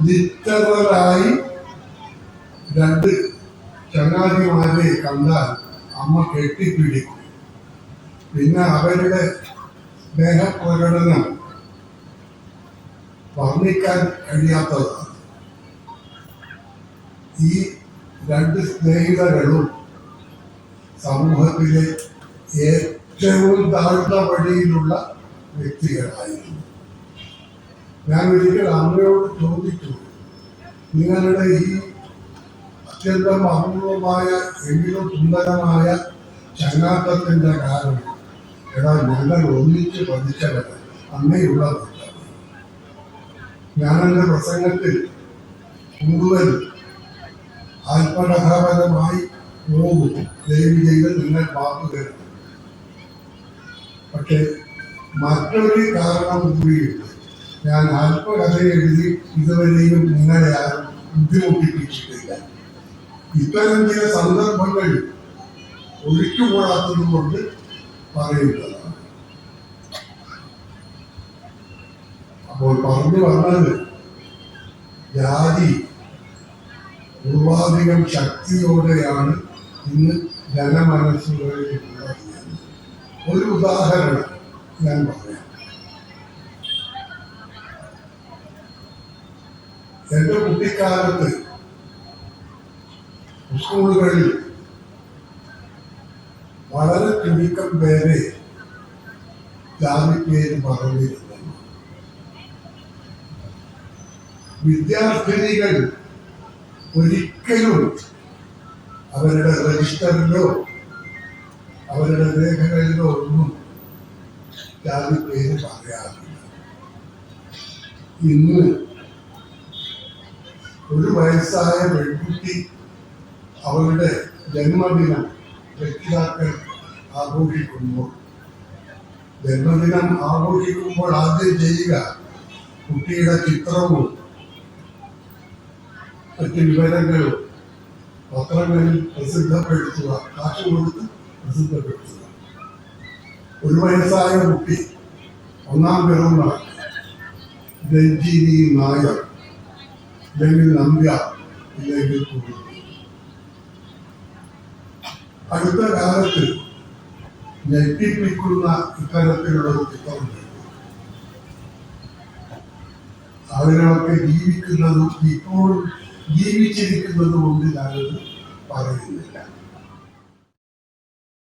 ലിറ്ററലായി രണ്ട് ചങ്ങാതിമാരെ കണ്ടാൽ അമ്മ കെട്ടിപ്പിടിക്കും. പിന്നെ അവരുടെ സ്നേഹപ്രകടനം വർണിക്കാൻ കഴിയാത്തതാണ്. ഈ രണ്ട് സ്നേഹിതകളും സമൂഹത്തിലെ ഏറ്റവും താഴ്ന്ന വഴിയിലുള്ള വ്യക്തികളായിരുന്നു. ഞാൻ ഒരിക്കൽ അമ്മയോട് ചോദിച്ചു നിങ്ങളുടെ ഈ അത്യന്തം അപൂർവമായ എങ്കിലും സുന്ദരമായ ചങ്ങാത്തത്തിന്റെ കാരണം എടാ ഞങ്ങൾ ഒന്നിച്ച് പഠിച്ചവരാണ് അമ്മയുള്ള ഞാനെന്റെ പ്രസംഗത്തിൽ കൂടുതൽ ആത്മകഥാപരമായി പോകും. ദയവ് ചെയ്ത് നിങ്ങൾ വാക്കു തരണം പക്ഷേ മറ്റൊരു കാരണം കൂടിയുണ്ട്. ഞാൻ ആത്മകഥ എഴുതി ഇതുവരെയും നിങ്ങളെ ബുദ്ധിമുട്ടിപ്പിച്ചിട്ടില്ല ഇത്തരം ചില സന്ദർഭങ്ങൾ ഒഴിച്ചുകൂടാത്തത് കൊണ്ട് പറയുന്നതാണ്. അപ്പോൾ പറഞ്ഞു വന്നത് ജാതി പൂർവാധികം ശക്തിയോടെയാണ് ഇന്ന് ജനമനസ്സുകളിൽ ഒരു ഉദാഹരണം ഞാൻ പറയാം. എന്റെ കുട്ടിക്കാലത്ത് സ്കൂളുകളിൽ വളരെ ചുരുക്കം പേരെ ജാതിപ്പേര് പറഞ്ഞിരുന്നു. വിദ്യാർത്ഥിനികൾ ഒരിക്കലും അവരുടെ രജിസ്റ്ററിലോ അവരുടെ രേഖകളിലോ ഒന്നും ജാതി പേര് പറയാറില്ല. ഇന്ന് ഒരു വയസ്സായ പെൺകുട്ടി അവളുടെ ജന്മദിനം രക്ഷിതാക്കൾ ആഘോഷിക്കുമ്പോൾ ജന്മദിനം ആഘോഷിക്കുമ്പോൾ ആദ്യം ചെയ്യുക കുട്ടിയുടെ ചിത്രവും മറ്റ് വിവരങ്ങളും പത്രങ്ങളിൽ പ്രസിദ്ധപ്പെടുത്തുക കാശ് കൊടുത്ത് പ്രസിദ്ധപ്പെടുത്തുക. ഒരു വയസ്സായ കുട്ടി ഒന്നാം പിറന്നാൾ രഞ്ജിനി നായർ അല്ലെങ്കിൽ നമ്പ്യ ഇല്ലെങ്കിൽ കൂടി. അടുത്ത കാലത്ത് ഞെട്ടിപ്പിക്കുന്ന ഇത്തരത്തിലുള്ള ഒരു ചിത്രമുണ്ട് അതിനൊക്കെ ജീവിക്കുന്നതും ഇപ്പോൾ ജീവിച്ചിരിക്കുന്നതും കൊണ്ട് ഞാനത് പറയുന്നില്ല.